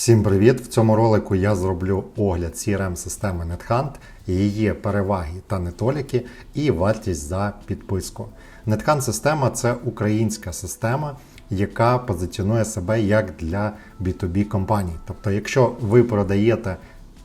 Всім привіт! В цьому ролику я зроблю огляд CRM-системи NetHunt, її переваги та недоліки і вартість за підписку. NetHunt система це українська система, яка позиціонує себе як для B2B компаній. Тобто, якщо ви продаєте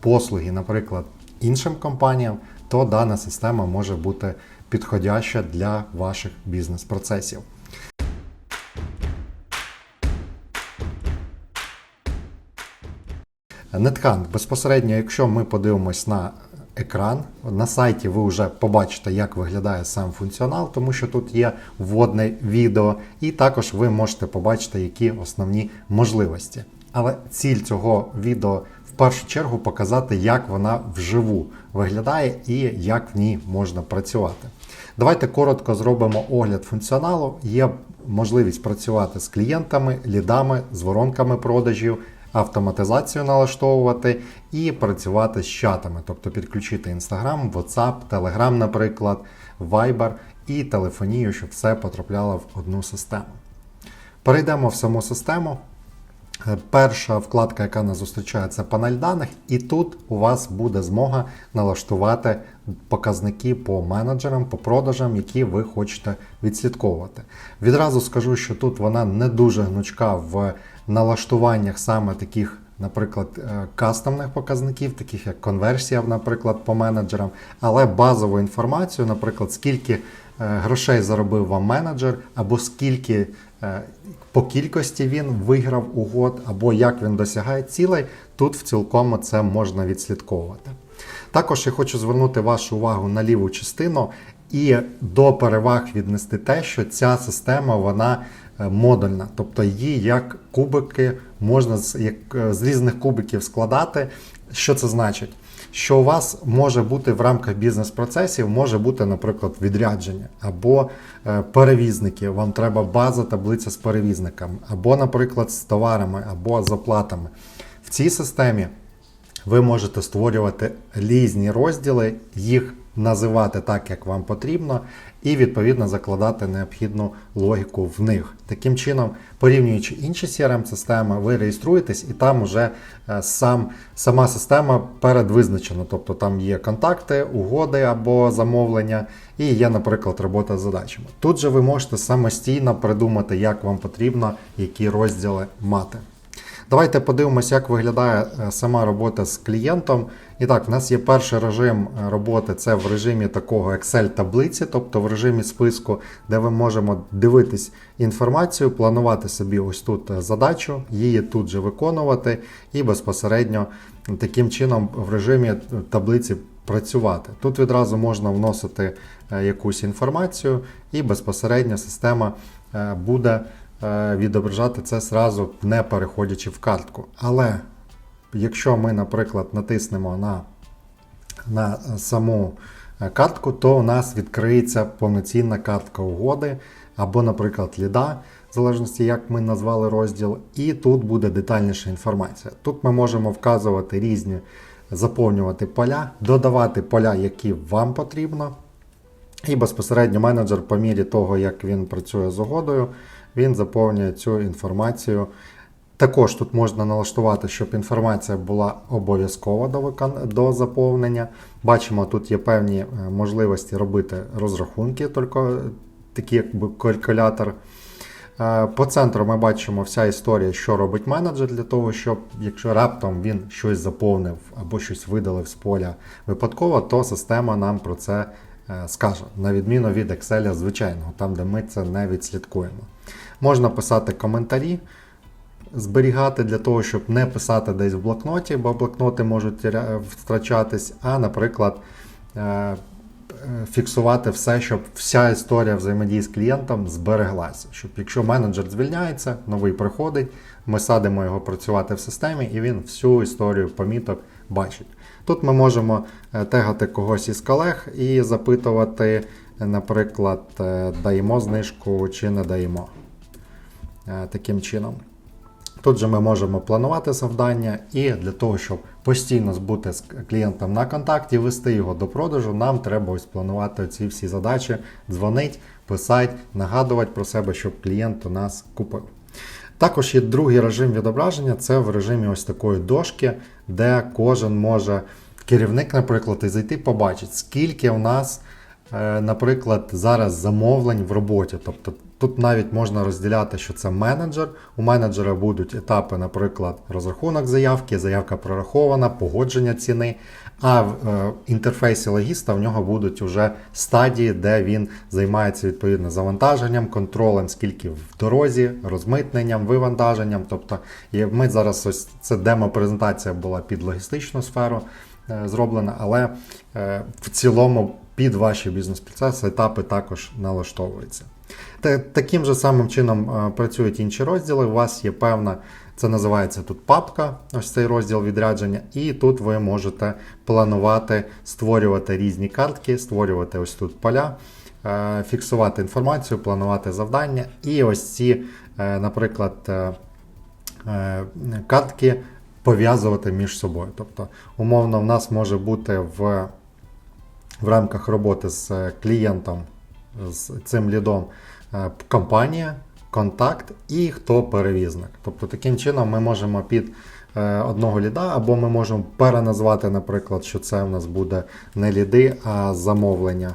послуги, наприклад, іншим компаніям, то дана система може бути підходяща для ваших бізнес-процесів. NetHunt безпосередньо, якщо ми подивимось на екран, на сайті ви вже побачите, як виглядає сам функціонал, тому що тут є вводне відео, і також ви можете побачити, які основні можливості. Але ціль цього відео в першу чергу показати, як вона вживу виглядає і як в ній можна працювати. Давайте коротко зробимо огляд функціоналу. Є можливість працювати з клієнтами, лідами, з воронками продажів автоматизацію налаштовувати і працювати з чатами, тобто підключити Instagram, WhatsApp, Telegram, наприклад, Viber і телефонію, щоб все потрапляло в одну систему. Перейдемо в саму систему. Е, Перша вкладка, яка нас зустрічає, це панель даних, і тут у вас буде змога налаштувати показники по менеджерам, по продажам, які ви хочете відслідковувати. Відразу скажу, що тут вона не дуже гнучка в налаштуваннях саме таких. Наприклад, е, кастомних показників, таких як конверсія, наприклад, по менеджерам, але базову інформацію, наприклад, скільки е, грошей заробив вам менеджер, або скільки по кількості він виграв угод, або як він досягає цілей, тут в цілкому це можна відслідковувати. Також я хочу звернути вашу увагу на ліву частину і до переваг віднести те, що ця система вона е, модульна, тобто її як кубики можна з, як, е, з різних кубиків складати. Що це значить? Що у вас може бути в рамках бізнес-процесів, може бути, наприклад, відрядження або е, перевізники. Вам треба база, таблиця з перевізниками, або, наприклад, з товарами, або з оплатами. В цій системі ви можете створювати різні розділи, їх називати так, як вам потрібно, і відповідно закладати необхідну логіку в них. Таким чином, порівнюючи інші CRM-системи, ви реєструєтесь і там вже е, сам, сама система передвизначена. Тобто там є контакти, угоди або замовлення, і є, наприклад, робота з задачами. Тут же ви можете самостійно придумати, як вам потрібно, які розділи мати. Давайте подивимося, як виглядає е, сама робота з клієнтом. І так, в нас є перший режим е, роботи це в режимі такого Excel-таблиці, тобто в режимі списку, де ми можемо дивитись інформацію, планувати собі ось тут е, задачу, її тут же виконувати, і безпосередньо таким чином в режимі таблиці працювати. Тут відразу можна вносити якусь інформацію, і безпосередньо система буде відображати це зразу, не переходячи в картку. Але якщо ми, наприклад, натиснемо на, на саму картку, то у нас відкриється повноцінна картка угоди, або, наприклад, ліда, в залежності, як ми назвали розділ, і тут буде детальніша інформація. Тут ми можемо вказувати різні, заповнювати поля, додавати поля, які вам потрібно. І безпосередньо менеджер, по мірі того, як він працює з угодою, він заповнює цю інформацію. Також тут можна налаштувати, щоб інформація була обов'язкова до викон... до заповнення. Бачимо, тут є певні е, можливості робити розрахунки, тільки такі якби калькулятор. Е, по центру ми бачимо вся історія, що робить менеджер для того, щоб якщо раптом він щось заповнив або щось видалив з поля випадково, то система нам про це скаже, на відміну від Excel звичайного, там де ми це не відслідкуємо. Можна писати коментарі, зберігати для того, щоб не писати десь в блокноті, бо блокноти можуть втрачатись, а, наприклад, е, фіксувати все, щоб вся історія взаємодії з клієнтом збереглася. Щоб якщо менеджер звільняється, новий приходить, ми садимо його працювати в системі, і він всю історію поміток бачить. Тут ми можемо е, тегати когось із колег і запитувати, наприклад, е, даємо знижку чи не даємо. Таким чином. Тут же ми можемо планувати завдання, і для того, щоб постійно бути з клієнтом на контакті, вести його до продажу, нам треба ось планувати ці всі задачі, дзвонить, писати, нагадувати про себе, щоб клієнт у нас купив. Також є другий режим відображення це в режимі ось такої дошки, де кожен може, керівник, наприклад, і зайти побачить, скільки у нас, е, наприклад, зараз замовлень в роботі. Тобто тут навіть можна розділяти, що це менеджер. У менеджера будуть етапи, наприклад, розрахунок заявки, заявка прорахована, погодження ціни. А в е, інтерфейсі логіста в нього будуть вже стадії, де він займається відповідно завантаженням, контролем, скільки в дорозі, розмитненням, вивантаженням. Тобто ми зараз ось це демо-презентація була під логістичну сферу е, зроблена, але е, в цілому під ваші бізнес-процеси етапи також налаштовуються. Та- Таким же самим чином працюють інші розділи. У вас є певна, це називається тут папка, ось цей розділ відрядження, і тут ви можете планувати, створювати різні картки, створювати ось тут поля, е, фіксувати інформацію, планувати завдання. І ось ці, е, наприклад, е, картки пов'язувати між собою. Тобто, умовно, в нас може бути в, в рамках роботи з клієнтом, з цим лідом компанія, контакт і хто перевізник. Тобто, таким чином ми можемо під е, одного ліда, або ми можемо переназвати, наприклад, що це в нас буде не ліди, а замовлення.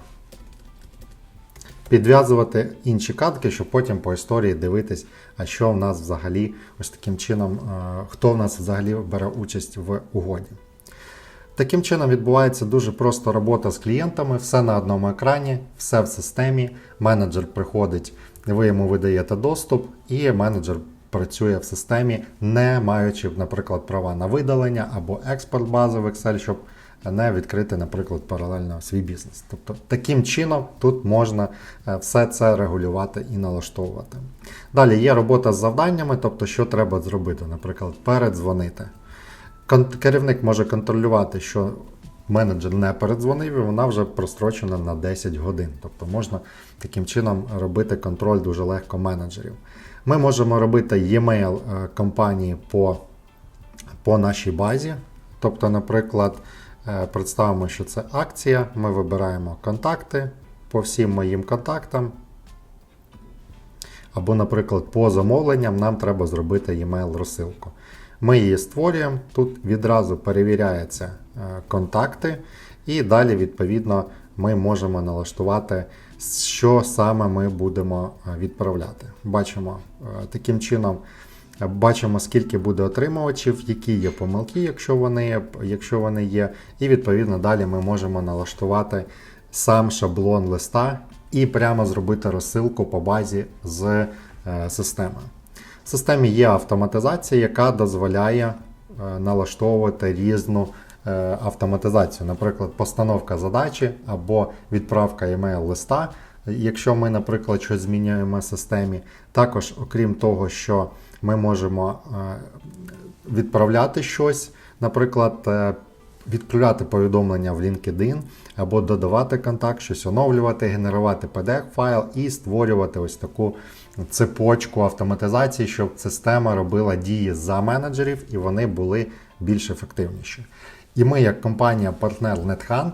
Підв'язувати інші картки, щоб потім по історії дивитись, а що в нас взагалі, ось таким чином, е, хто в нас взагалі бере участь в угоді. Таким чином відбувається дуже просто робота з клієнтами, все на одному екрані, все в системі. Менеджер приходить, ви йому видаєте доступ, і менеджер працює в системі, не маючи, наприклад, права на видалення або експорт бази в Excel, щоб не відкрити, наприклад, паралельно свій бізнес. Тобто таким чином тут можна е, все це регулювати і налаштовувати. Далі є робота з завданнями, тобто що треба зробити, наприклад, передзвонити. Керівник може контролювати, що менеджер не передзвонив, і вона вже прострочена на 10 годин. Тобто можна таким чином робити контроль дуже легко менеджерів. Ми можемо робити e-mail е, компанії по, по нашій базі. Тобто, наприклад, е, представимо, що це акція. Ми вибираємо контакти по всім моїм контактам. Або, наприклад, по замовленням нам треба зробити e-mail розсилку. Ми її створюємо, тут відразу перевіряються е, контакти, і далі, відповідно, ми можемо налаштувати, що саме ми будемо е, відправляти. Бачимо е, таким чином. е, Бачимо, скільки буде отримувачів, які є помилки, якщо вони, якщо вони є. І відповідно далі ми можемо налаштувати сам шаблон листа і прямо зробити розсилку по базі з е, системи. В системі є автоматизація, яка дозволяє е, налаштовувати різну е, автоматизацію, наприклад, постановка задачі або відправка емейл листа. Якщо ми, наприклад, щось змінюємо в системі, також, окрім того, що ми можемо е, відправляти щось, наприклад, е, відправляти повідомлення в LinkedIn або додавати контакт, щось оновлювати, генерувати PDF-файл і створювати ось таку цепочку автоматизації, щоб система робила дії за менеджерів і вони були більш ефективніші. І ми, як компанія-партнер NetHunt,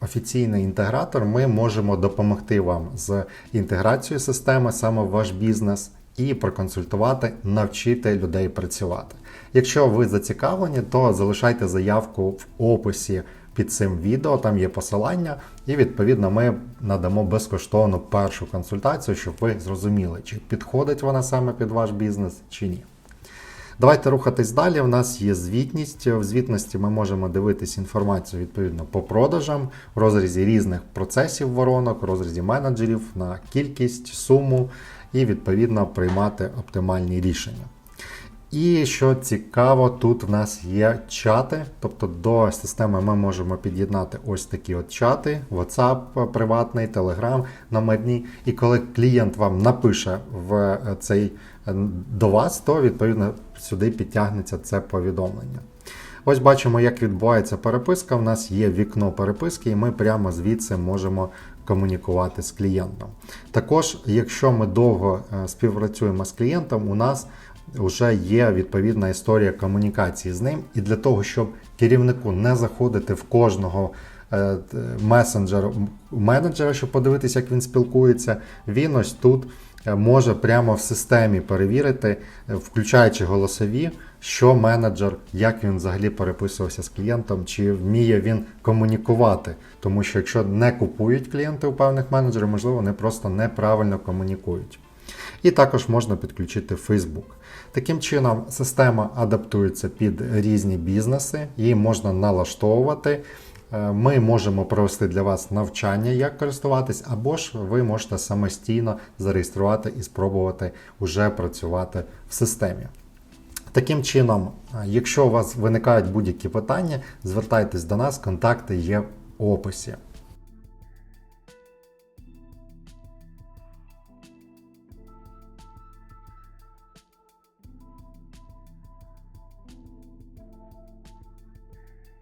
офіційний інтегратор, ми можемо допомогти вам з інтеграцією системи саме в ваш бізнес і проконсультувати, навчити людей працювати. Якщо ви зацікавлені, то залишайте заявку в описі під цим відео, там є посилання, і відповідно ми надамо безкоштовну першу консультацію, щоб ви зрозуміли, чи підходить вона саме під ваш бізнес, чи ні. Давайте рухатись далі. У нас є звітність. В звітності ми можемо дивитись інформацію відповідно по продажам в розрізі різних процесів воронок, в розрізі менеджерів на кількість, суму і відповідно приймати оптимальні рішення. І що цікаво, тут в нас є чати, тобто до системи ми можемо під'єднати ось такі от чати: WhatsApp приватний, Telegram номерні. І коли клієнт вам напише в е, цей е, до вас, то відповідно сюди підтягнеться це повідомлення. Ось бачимо, як відбувається переписка. У нас є вікно переписки, і ми прямо звідси можемо комунікувати з клієнтом. Також, якщо ми довго е, співпрацюємо з клієнтом, у нас вже є відповідна історія комунікації з ним. І для того, щоб керівнику не заходити в кожного е, месенджера, менеджера, щоб подивитися, як він спілкується, він ось тут е, може прямо в системі перевірити, е, включаючи голосові, що менеджер, як він взагалі переписувався з клієнтом, чи вміє він комунікувати. Тому що якщо не купують клієнти у певних менеджерів, можливо, вони просто неправильно комунікують. І також можна підключити Facebook. Таким чином, система адаптується під різні бізнеси, її можна налаштовувати. Е, Ми можемо провести для вас навчання, як користуватись, або ж ви можете самостійно зареєструвати і спробувати вже працювати в системі. Таким чином, е, якщо у вас виникають будь-які питання, звертайтесь до нас, контакти є в описі.